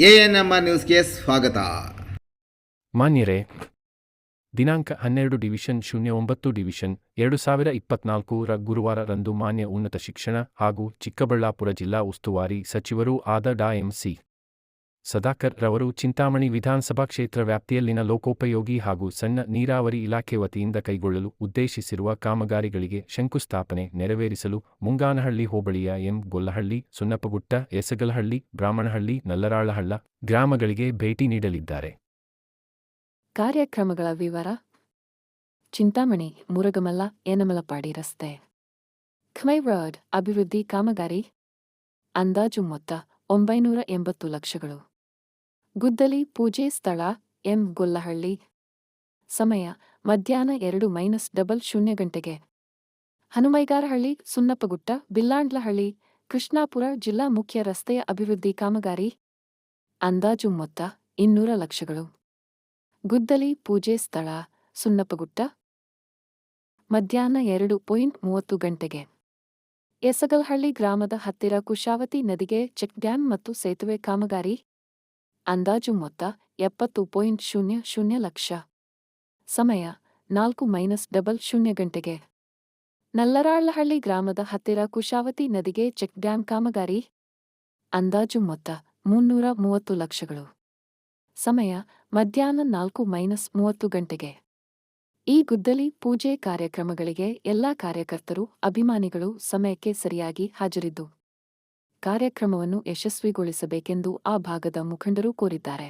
ANMR ನ್ಯೂಸ್ಗೆ ಸ್ವಾಗತ. ಮಾನ್ಯರೇ, ದಿನಾಂಕ ಹನ್ನೆರಡು ಡಿವಿಷನ್ ಶೂನ್ಯ ಒಂಬತ್ತು ಡಿವಿಷನ್ ಎರಡು ಸಾವಿರ ಇಪ್ಪತ್ನಾಲ್ಕು ರ ಗುರುವಾರರಂದು ಮಾನ್ಯ ಉನ್ನತ ಶಿಕ್ಷಣ ಹಾಗೂ ಚಿಕ್ಕಬಳ್ಳಾಪುರ ಜಿಲ್ಲಾ ಉಸ್ತುವಾರಿ ಸಚಿವರೂ ಆದ ಡಾ ಎಂಸಿ ಸದಾಕರ್ ರವರು ಚಿಂತಾಮಣಿ ವಿಧಾನಸಭಾ ಕ್ಷೇತ್ರ ವ್ಯಾಪ್ತಿಯಲ್ಲಿನ ಲೋಕೋಪಯೋಗಿ ಹಾಗೂ ಸಣ್ಣ ನೀರಾವರಿ ಇಲಾಖೆ ವತಿಯಿಂದ ಕೈಗೊಳ್ಳಲು ಉದ್ದೇಶಿಸಿರುವ ಕಾಮಗಾರಿಗಳಿಗೆ ಶಂಕುಸ್ಥಾಪನೆ ನೆರವೇರಿಸಲು ಮುಂಗಾನಹಳ್ಳಿ ಹೋಬಳಿಯ ಎಂ ಗೊಲ್ಲಹಳ್ಳಿ ಸುನ್ನಪಗುಟ್ಟ ಎಸಗಲಹಳ್ಳಿ, ಬ್ರಾಹ್ಮಣಹಳ್ಳಿ, ನಲ್ಲರಾಳಹಳ್ಳ ಗ್ರಾಮಗಳಿಗೆ ಭೇಟಿ ನೀಡಲಿದ್ದಾರೆ. ಕಾರ್ಯಕ್ರಮಗಳ ವಿವರ, ಚಿಂತಾಮಣಿ, ಮುರುಗಮಲ್ಲ ಏನಮಲಪಾಡಿ ರಸ್ತೆ. ಖಮೈ ರೋಡ್, ಅಭಿವೃದ್ಧಿ ಕಾಮಗಾರಿ, ಅಂದಾಜು ಮೊತ್ತ ಒಂಬೈನೂರ ಎಂಬತ್ತು ಲಕ್ಷಗಳು. ಗುದ್ದಲಿ ಪೂಜೆ ಸ್ಥಳ, ಎಂ. ಗೊಲ್ಲಹಳ್ಳಿ. ಸಮಯ, ಮಧ್ಯಾಹ್ನ ಎರಡು ಮೈನಸ್ ಡಬಲ್ ಶೂನ್ಯ ಗಂಟೆಗೆ. ಹನುಮೈಗಾರಹಳ್ಳಿ, ಸುನ್ನಪ್ಪಗುಟ್ಟ, ಬಿಲ್ಲಾಂಡ್ಲಹಳ್ಳಿ, ಕೃಷ್ಣಾಪುರ ಜಿಲ್ಲಾ ಮುಖ್ಯ ರಸ್ತೆಯ ಅಭಿವೃದ್ಧಿ ಕಾಮಗಾರಿ. ಅಂದಾಜು ಮೊತ್ತ, ಇನ್ನೂರ ಲಕ್ಷಗಳು. ಗುದ್ದಲಿ ಪೂಜೆ ಸ್ಥಳ, ಸುನ್ನಪ್ಪಗುಟ್ಟ. ಮಧ್ಯಾಹ್ನ ಎರಡು ಪಾಯಿಂಟ್ ಮೂವತ್ತು ಗಂಟೆಗೆ. ಎಸಗಲ್ಹಳ್ಳಿ ಗ್ರಾಮದ ಹತ್ತಿರ ಕುಶಾವತಿ ನದಿಗೆ ಚೆಕ್ ಡ್ಯಾಂ ಮತ್ತು ಸೇತುವೆ ಕಾಮಗಾರಿ. ಅಂದಾಜು ಮೊತ್ತ ಎಪ್ಪತ್ತು ಪಾಯಿಂಟ್ ಶೂನ್ಯ ಶೂನ್ಯ ಲಕ್ಷ. ಸಮಯ ನಾಲ್ಕು ಮೈನಸ್ ಡಬಲ್ ಶೂನ್ಯ ಗಂಟೆಗೆ. ನಲ್ಲರಾಳಹಳ್ಳಿ ಗ್ರಾಮದ ಹತ್ತಿರ ಕುಶಾವತಿ ನದಿಗೆ ಚೆಕ್ ಡ್ಯಾಂ ಕಾಮಗಾರಿ. ಅಂದಾಜು ಮೊತ್ತ ಮುನ್ನೂರ ಮೂವತ್ತು ಲಕ್ಷಗಳು. ಸಮಯ ಮಧ್ಯಾಹ್ನ ನಾಲ್ಕು ಮೈನಸ್ ಮೂವತ್ತು ಗಂಟೆಗೆ. ಈ ಗುದ್ದಲಿ ಪೂಜೆ ಕಾರ್ಯಕ್ರಮಗಳಿಗೆ ಎಲ್ಲಾ ಕಾರ್ಯಕರ್ತರು, ಅಭಿಮಾನಿಗಳು ಸಮಯಕ್ಕೆ ಸರಿಯಾಗಿ ಹಾಜರಿದ್ದು. ಕಾರ್ಯಕ್ರಮವನ್ನು ಯಶಸ್ವಿಗೊಳಿಸಬೇಕೆಂದು ಆ ಭಾಗದ ಮುಖಂಡರು ಕೋರಿದ್ದಾರೆ.